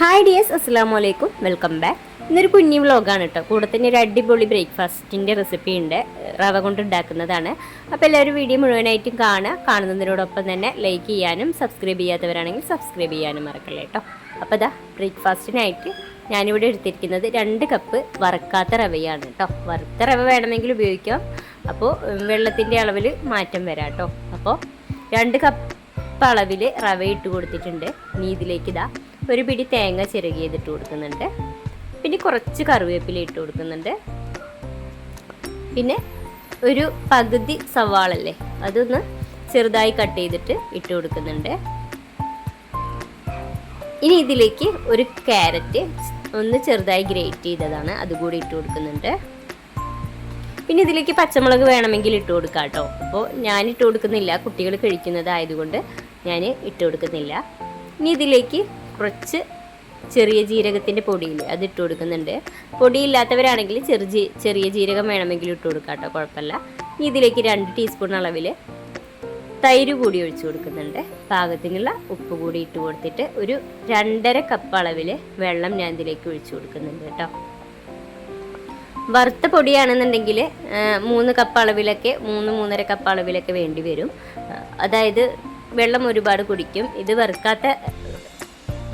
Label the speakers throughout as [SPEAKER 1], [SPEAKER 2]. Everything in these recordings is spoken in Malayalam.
[SPEAKER 1] ഹായ് ഡിയേഴ്സ് അസ്സാം വലൈക്കും വെൽക്കം ബാക്ക് ഇന്നൊരു കുഞ്ഞി വ്ളോഗാണ് കേട്ടോ കൂടെ തന്നെ ഒരു അടിപൊളി ബ്രേക്ക്ഫാസ്റ്റിന്റെ റെസിപ്പി ഉണ്ട്. റവ കൊണ്ട് ഉണ്ടാക്കുന്നതാണ്. അപ്പോൾ എല്ലാവരും വീഡിയോ മുഴുവനായിട്ടും കാണുക. കാണുന്നതിനോടൊപ്പം തന്നെ ലൈക്ക് ചെയ്യാനും സബ്സ്ക്രൈബ് ചെയ്യാത്തവരാണെങ്കിൽ സബ്സ്ക്രൈബ് ചെയ്യാനും മറക്കല്ലേ കേട്ടോ അപ്പോൾ അതാ ബ്രേക്ക്ഫാസ്റ്റിനായിട്ട് ഞാനിവിടെ എടുത്തിരിക്കുന്നത് രണ്ട് കപ്പ് വറുക്കാത്ത റവയാണ് കേട്ടോ വറുത്ത റവ വേണമെങ്കിൽ ഉപയോഗിക്കാം. അപ്പോൾ വെള്ളത്തിന്റെ അളവിൽ മാറ്റം വരാം കേട്ടോ അപ്പോൾ രണ്ട് കപ്പ് അളവിൽ റവ ഇട്ട് കൊടുത്തിട്ടുണ്ട്. ഇനി ഇതിലേക്ക് ഇതാ ഒരു പിടി തേങ്ങ ചിരകിയതിട്ട് കൊടുക്കുന്നുണ്ട്. പിന്നെ കുറച്ച് കറിവേപ്പില ഇട്ട് കൊടുക്കുന്നുണ്ട്. പിന്നെ ഒരു പകുതി സവാളല്ലേ അതൊന്ന് ചെറുതായി കട്ട് ചെയ്തിട്ട് ഇട്ട് കൊടുക്കുന്നുണ്ട്. ഇനി ഇതിലേക്ക് ഒരു ക്യാരറ്റ് ഒന്ന് ചെറുതായി ഗ്രേറ്റ് ചെയ്തതാണ് അതുകൂടി ഇട്ട് കൊടുക്കുന്നുണ്ട്. പിന്നെ ഇതിലേക്ക് പച്ചമുളക് വേണമെങ്കിൽ ഇട്ട് കൊടുക്കാം കേട്ടോ. അപ്പോൾ ഞാൻ ഇട്ട് കൊടുക്കുന്നില്ല കുട്ടികൾ കഴിക്കുന്നതായതുകൊണ്ട് ഞാൻ ഇട്ട് കൊടുക്കുന്നില്ല. ഇനി ഇതിലേക്ക് കുറച്ച് ചെറിയ ജീരകത്തിന്റെ പൊടിയില്ലേ അത് ഇട്ട് കൊടുക്കുന്നുണ്ട്. പൊടിയില്ലാത്തവരാണെങ്കിൽ ചെറു ജീ ചെറിയ ജീരകം വേണമെങ്കിൽ ഇട്ട് കൊടുക്കാം കേട്ടോ കുഴപ്പമില്ല. ഇതിലേക്ക് രണ്ട് ടീസ്പൂൺ അളവിൽ തൈര് കൂടി ഒഴിച്ചു കൊടുക്കുന്നുണ്ട്. പാകത്തിനുള്ള ഉപ്പ് കൂടി ഇട്ട് കൊടുത്തിട്ട് ഒരു രണ്ടര കപ്പ് അളവിൽ വെള്ളം ഞാൻ ഇതിലേക്ക് ഒഴിച്ചു കൊടുക്കുന്നുണ്ട് കേട്ടോ. വറുത്ത പൊടിയാണെന്നുണ്ടെങ്കിൽ മൂന്ന് കപ്പ് അളവിലൊക്കെ മൂന്ന് മൂന്നര കപ്പ് അളവിലൊക്കെ വേണ്ടി വരും. അതായത് വെള്ളം ഒരുപാട് കുടിക്കും. ഇത് വറുക്കാത്ത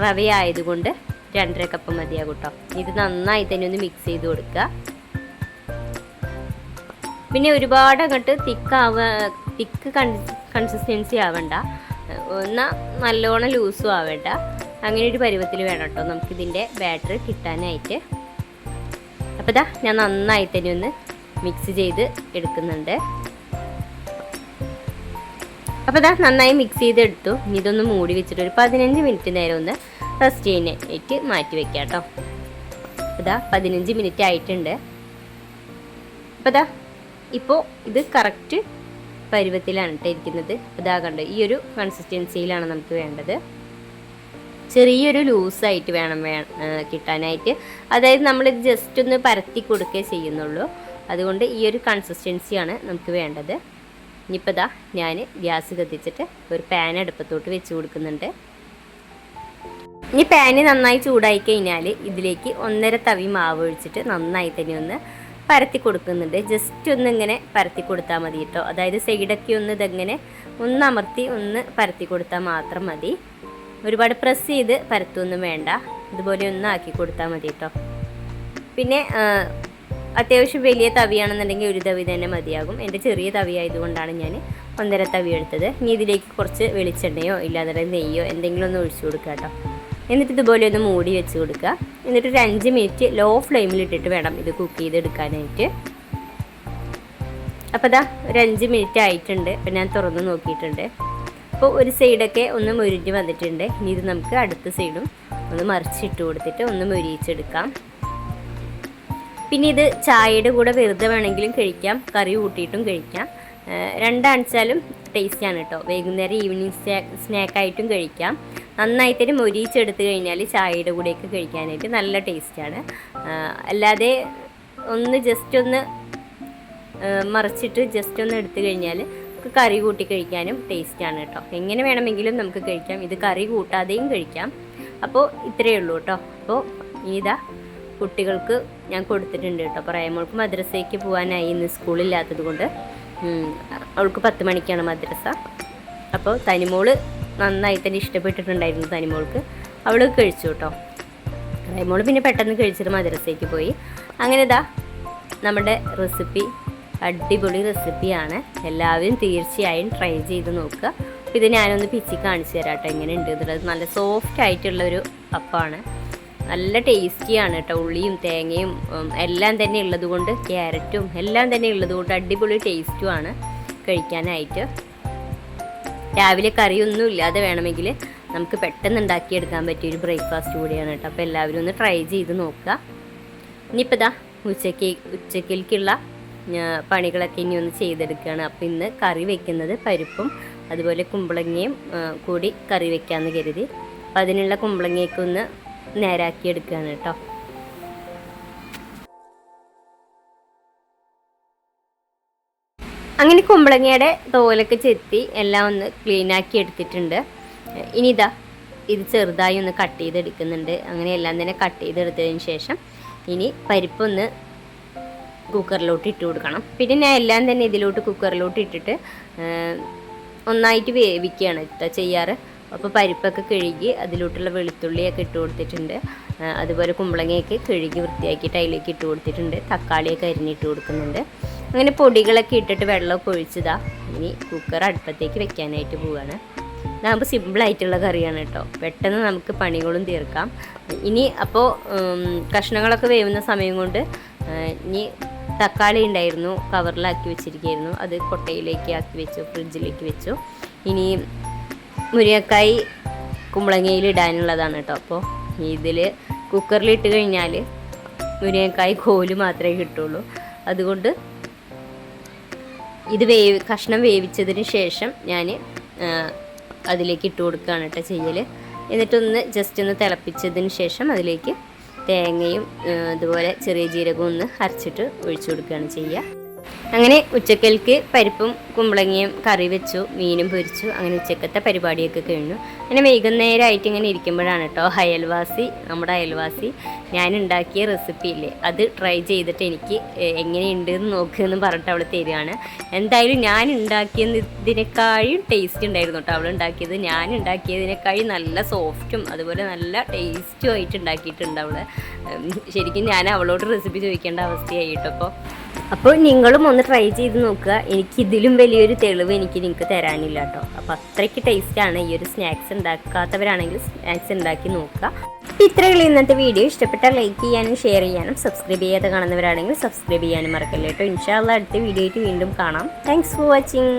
[SPEAKER 1] റവയായതുകൊണ്ട് രണ്ടര കപ്പ് മതിയാകും കേട്ടോ ഇത് നന്നായി തന്നെ ഒന്ന് മിക്സ് ചെയ്ത് കൊടുക്കുക. പിന്നെ ഒരുപാട് അങ്ങോട്ട് തിക്കാവ തിക്ക് കൺസിസ്റ്റൻസി ആവണ്ട. എന്നാൽ നല്ലോണം ലൂസും ആവേണ്ട. അങ്ങനെ ഒരു പരുവത്തിൽ വേണം കേട്ടോ നമുക്കിതിന്റെ ബാറ്റർ കിട്ടാനായിട്ട്. അപ്പോൾ ഇതാ ഞാൻ നന്നായി തന്നെ ഒന്ന് മിക്സ് ചെയ്ത് എടുക്കുന്നുണ്ട്. അപ്പോൾ ഇതാ നന്നായി മിക്സ് ചെയ്തെടുത്തു. ഇനി ഇതൊന്ന് മൂടി വെച്ചിട്ട് ഒരു പതിനഞ്ച് മിനിറ്റ് നേരം ഒന്ന് റെസ്റ്റ് ചെയ്യാനായിട്ട് മാറ്റി വെക്കാം കേട്ടോ. ഇതാ പതിനഞ്ച് മിനിറ്റ് ആയിട്ടുണ്ട്. അപ്പോൾ ഇതാ ഇപ്പോൾ ഇത് കറക്റ്റ് പരുവത്തിലാണ് കേട്ടോ ഇരിക്കുന്നത്. ഇതാ കണ്ടോ ഈ ഒരു കൺസിസ്റ്റൻസിയിലാണ് നമുക്ക് വേണ്ടത്. ചെറിയൊരു ലൂസായിട്ട് വേണം വേ കിട്ടാനായിട്ട്. അതായത് നമ്മളിത് ജസ്റ്റ് ഒന്ന് പരത്തി കൊടുക്കേ ചെയ്യുന്നുള്ളൂ. അതുകൊണ്ട് ഈ ഒരു കൺസിസ്റ്റൻസിയാണ് നമുക്ക് വേണ്ടത്. ഇനിയിപ്പോൾ ഇതാ ഞാൻ ഗ്യാസ് കത്തിച്ചിട്ട് ഒരു പാൻ അടുപ്പത്തോട്ട് വെച്ച് കൊടുക്കുന്നുണ്ട്. ഇനി പാന് നന്നായി ചൂടായി കഴിഞ്ഞാൽ ഇതിലേക്ക് ഒന്നര തവി മാവ് ഒഴിച്ചിട്ട് നന്നായി തന്നെ ഒന്ന് പരത്തി കൊടുക്കുന്നുണ്ട്. ജസ്റ്റ് ഒന്ന് ഇങ്ങനെ പരത്തി കൊടുത്താൽ മതി കേട്ടോ അതായത് സൈഡൊക്കെ ഒന്ന് ഇതെങ്ങനെ ഒന്ന് അമർത്തി ഒന്ന് പരത്തി കൊടുത്താൽ മാത്രം മതി. ഒരുപാട് പ്രസ് ചെയ്ത് പരത്തൊന്നും വേണ്ട. ഇതുപോലെ ഒന്ന് ആക്കി കൊടുത്താൽ മതി കേട്ടോ പിന്നെ അത്യാവശ്യം വലിയ തവിയാണെന്നുണ്ടെങ്കിൽ ഒരു തവി തന്നെ മതിയാകും. എന്റെ ചെറിയ തവി ആയതുകൊണ്ടാണ് ഞാൻ ഒന്നര തവി എടുത്തത്. ഇനി ഇതിലേക്ക് കുറച്ച് വെളിച്ചെണ്ണയോ ഇല്ലാതെ നെയ്യോ എന്തെങ്കിലും ഒന്ന് ഒഴിച്ചു കൊടുക്കുക കേട്ടോ. എന്നിട്ട് ഇതുപോലെ ഒന്ന് മൂടി വെച്ച് കൊടുക്കുക. എന്നിട്ട് ഒരു അഞ്ച് മിനിറ്റ് ലോ ഫ്ലെയിമിൽ ഇട്ടിട്ട് വേണം ഇത് കുക്ക് ചെയ്തെടുക്കാനായിട്ട്. അപ്പോൾ അതാ ഒരു അഞ്ച് മിനിറ്റ് ആയിട്ടുണ്ട്. അപ്പോൾ ഞാൻ തുറന്ന് നോക്കിയിട്ടുണ്ട്. അപ്പോൾ ഒരു സൈഡൊക്കെ ഒന്ന് മുരിഞ്ഞ് വന്നിട്ടുണ്ട്. ഇനി ഇത് നമുക്ക് അടുത്ത സൈഡും ഒന്ന് മറിച്ചിട്ട് കൊടുത്തിട്ട് ഒന്ന് മുരിയിച്ചെടുക്കാം. പിന്നെ ഇത് ചായയുടെ കൂടെ വെറുതെ വേണമെങ്കിലും കഴിക്കാം കറി കൂട്ടിയിട്ടും കഴിക്കാം. രണ്ടാണിച്ചാലും ടേസ്റ്റാണ് കേട്ടോ. വൈകുന്നേരം ഈവനിങ് സ്നാക്ക് സ്നാക്കായിട്ടും കഴിക്കാം. നന്നായിട്ട് തന്നെ മൊരിയിച്ചെടുത്ത് കഴിഞ്ഞാൽ ചായയുടെ കൂടെയൊക്കെ കഴിക്കാനായിട്ട് നല്ല ടേസ്റ്റാണ്. അല്ലാതെ ഒന്ന് ജസ്റ്റ് ഒന്ന് മറിച്ചിട്ട് ജസ്റ്റ് ഒന്ന് എടുത്തു കഴിഞ്ഞാൽ നമുക്ക് കറി കൂട്ടി കഴിക്കാനും ടേസ്റ്റാണ് കേട്ടോ. എങ്ങനെ വേണമെങ്കിലും നമുക്ക് കഴിക്കാം. ഇത് കറി കൂട്ടാതെയും കഴിക്കാം. അപ്പോൾ ഇത്രയേ ഉള്ളൂ കേട്ടോ. അപ്പോൾ ഇതാ. കുട്ടികൾക്ക് ഞാൻ കൊടുത്തിട്ടുണ്ട് കേട്ടോ. പറയാമോൾക്ക് മദ്രസയ്ക്ക് പോകാനായി ഇന്ന് സ്കൂളില്ലാത്തത് കൊണ്ട്. അവൾക്ക് പത്ത് മണിക്കാണ് മദ്രസ. അപ്പോൾ തനിമോൾ നന്നായി തന്നെ ഇഷ്ടപ്പെട്ടിട്ടുണ്ടായിരുന്നു തനിമോൾക്ക്. അവൾ കഴിച്ചു കേട്ടോ. റൈമോൾ പിന്നെ പെട്ടെന്ന് കഴിച്ചിട്ട് മദ്രസയ്ക്ക് പോയി. അങ്ങനെ ഇതാ നമ്മുടെ റെസിപ്പി അടിപൊളി റെസിപ്പിയാണ്. എല്ലാവരും തീർച്ചയായും ട്രൈ ചെയ്ത് നോക്കുക. അപ്പോൾ ഇത് ഞാനൊന്ന് പിച്ചി കാണിച്ചു തരാം കേട്ടോ എങ്ങനെ ഉണ്ട് എന്നുള്ളത്. നല്ല സോഫ്റ്റ് ആയിട്ടുള്ളൊരു അപ്പമാണ് നല്ല ടേസ്റ്റിയാണ് കേട്ടോ ഉള്ളിയും തേങ്ങയും എല്ലാം തന്നെ ഉള്ളതുകൊണ്ട് ക്യാരറ്റും എല്ലാം തന്നെ ഉള്ളത് കൊണ്ട് അടിപൊളി ടേസ്റ്റുമാണ് കഴിക്കാനായിട്ട്. രാവിലെ കറിയൊന്നും ഇല്ലാതെ വേണമെങ്കിൽ നമുക്ക് പെട്ടെന്ന് ഉണ്ടാക്കിയെടുക്കാൻ പറ്റിയ ഒരു ബ്രേക്ക്ഫാസ്റ്റ് കൂടിയാണ് കേട്ടോ അപ്പോൾ എല്ലാവരും ഒന്ന് ട്രൈ ചെയ്ത് നോക്കുക. ഇനിയിപ്പോൾ ഇതാ ഉച്ചയ്ക്ക് ഉച്ചക്കിലേക്കുള്ള പണികളൊക്കെ ഇനി ഒന്ന് ചെയ്തെടുക്കുകയാണ്. അപ്പോൾ ഇന്ന് കറി വെക്കുന്നത് പരിപ്പും അതുപോലെ കുമ്പളങ്ങയും കൂടി കറി വെക്കാമെന്ന് കരുതി. അപ്പോൾ അതിനുള്ള കുമ്പളങ്ങയൊക്കെ ഒന്ന് നേരാക്കി എടുക്കുകയാണ് കേട്ടോ. അങ്ങനെ കുമ്പളങ്ങയുടെ തോലൊക്കെ ചെത്തി എല്ലാം ഒന്ന് ക്ലീൻ ആക്കി എടുത്തിട്ടുണ്ട്. ഇനി ഇതാ ഇത് ചെറുതായി ഒന്ന് കട്ട് ചെയ്തെടുക്കുന്നുണ്ട് അങ്ങനെ എല്ലാം തന്നെ കട്ട് ചെയ്തെടുത്തതിന് ശേഷം ഇനി പരിപ്പൊന്ന് കുക്കറിലോട്ട് ഇട്ട് കൊടുക്കണം. പിന്നെ ഞാൻ എല്ലാം തന്നെ ഇതിലോട്ട് കുക്കറിലോട്ട് ഇട്ടിട്ട് ഒന്നായിട്ട് വേവിക്കുകയാണ് കേട്ടോ ചെയ്യാറ്. അപ്പോൾ പരിപ്പൊക്കെ കഴുകി അതിലോട്ടുള്ള വെളുത്തുള്ളിയൊക്കെ ഇട്ട് കൊടുത്തിട്ടുണ്ട്. അതുപോലെ കുമ്പളങ്ങയൊക്കെ കഴുകി വൃത്തിയാക്കിയിട്ട് അതിലേക്ക് ഇട്ട് കൊടുത്തിട്ടുണ്ട്. തക്കാളിയൊക്കെ അരിഞ്ഞിട്ട് കൊടുക്കുന്നുണ്ട്. അങ്ങനെ പൊടികളൊക്കെ ഇട്ടിട്ട് വെള്ളമൊക്കെ ഒഴിച്ചതാ. ഇനി കുക്കർ അടുപ്പത്തേക്ക് വെക്കാനായിട്ട് പോവുകയാണ് ഇതാകുമ്പോൾ സിമ്പിളായിട്ടുള്ള കറിയാണ് കേട്ടോ. പെട്ടെന്ന് നമുക്ക് പണികളും തീർക്കാം. ഇനി അപ്പോൾ കഷ്ണങ്ങളൊക്കെ വേവുന്ന സമയം കൊണ്ട് ഇനി തക്കാളി ഉണ്ടായിരുന്നു. കവറിലാക്കി വെച്ചിരിക്കുകയായിരുന്നു. അത് കൊട്ടയിലേക്ക് ആക്കി വെച്ചു ഫ്രിഡ്ജിലേക്ക് വെച്ചു. ഇനി മുരിങ്ങക്കായി കുമ്പളങ്ങയിൽ ഇടാനുള്ളതാണ് കേട്ടോ. അപ്പോൾ ഇതിൽ കുക്കറിലിട്ട് കഴിഞ്ഞാൽ മുരിങ്ങക്കായി കോൽ മാത്രമേ കിട്ടുള്ളൂ. അതുകൊണ്ട് ഇത് വേവ് കഷ്ണം വേവിച്ചതിന് ശേഷം ഞാൻ അതിലേക്ക് ഇട്ട് കൊടുക്കുകയാണ് കേട്ടോ ചെയ്യൽ എന്നിട്ടൊന്ന് ജസ്റ്റ് ഒന്ന് തിളപ്പിച്ചതിന് ശേഷം അതിലേക്ക് തേങ്ങയും അതുപോലെ ചെറിയ ജീരകവും ഒന്ന് അരച്ചിട്ട് ഒഴിച്ചു കൊടുക്കുകയാണ് ചെയ്യുക. അങ്ങനെ ഉച്ചക്കൽക്ക് പരിപ്പും കുമ്പളങ്ങയും കറി വെച്ചു മീനും പൊരിച്ചു അങ്ങനെ ഉച്ചക്കത്തെ പരിപാടിയൊക്കെ കഴിഞ്ഞു. അങ്ങനെ വൈകുന്നേരമായിട്ട് ഇങ്ങനെ ഇരിക്കുമ്പോഴാണ് കേട്ടോ അയൽവാസി നമ്മുടെ അയൽവാസി ഞാൻ ഉണ്ടാക്കിയ റെസിപ്പി ഇല്ലേ? അത് ട്രൈ ചെയ്തിട്ട് എനിക്ക് എങ്ങനെയുണ്ട് എന്ന് നോക്കുമെന്ന് പറഞ്ഞിട്ട് അവൾ തരികയാണ്. എന്തായാലും ഞാൻ ഉണ്ടാക്കിയതിനേക്കാളും ടേസ്റ്റ് ഉണ്ടായിരുന്നു കേട്ടോ. അവൾ ഉണ്ടാക്കിയത് ഞാൻ ഉണ്ടാക്കിയതിനേക്കാളും നല്ല സോഫ്റ്റും അതുപോലെ നല്ല ടേസ്റ്റും ആയിട്ട് ഉണ്ടാക്കിയിട്ടുണ്ട് അവൾ ശരിക്കും ഞാൻ അവളോട് റെസിപ്പി ചോദിക്കേണ്ട അവസ്ഥയായി കേട്ടോ അപ്പോൾ അപ്പോൾ നിങ്ങളും ഒന്ന് ട്രൈ ചെയ്ത് നോക്കുക. എനിക്കിതിലും വലിയൊരു തെളിവ് എനിക്ക് നിങ്ങൾക്ക് തരാനില്ല കേട്ടോ. അപ്പോൾ അത്രയ്ക്ക് ടേസ്റ്റാണ് ഈ ഒരു സ്നാക്സ് ഉണ്ടാക്കാത്തവരാണെങ്കിൽ സ്നാക്സ് ഉണ്ടാക്കി നോക്കുക. ഇത്രയുള്ള ഇന്നത്തെ വീഡിയോ ഇഷ്ടപ്പെട്ടാൽ ലൈക്ക് ചെയ്യാനും ഷെയർ ചെയ്യാനും സബ്സ്ക്രൈബ് ചെയ്യാതെ കാണുന്നവരാണെങ്കിൽ സബ്സ്ക്രൈബ് ചെയ്യാനും മറക്കല്ലേ കേട്ടോ. ഇൻഷാല്ല അടുത്ത വീഡിയോ ആയിട്ട് വീണ്ടും കാണാം. Thanks for watching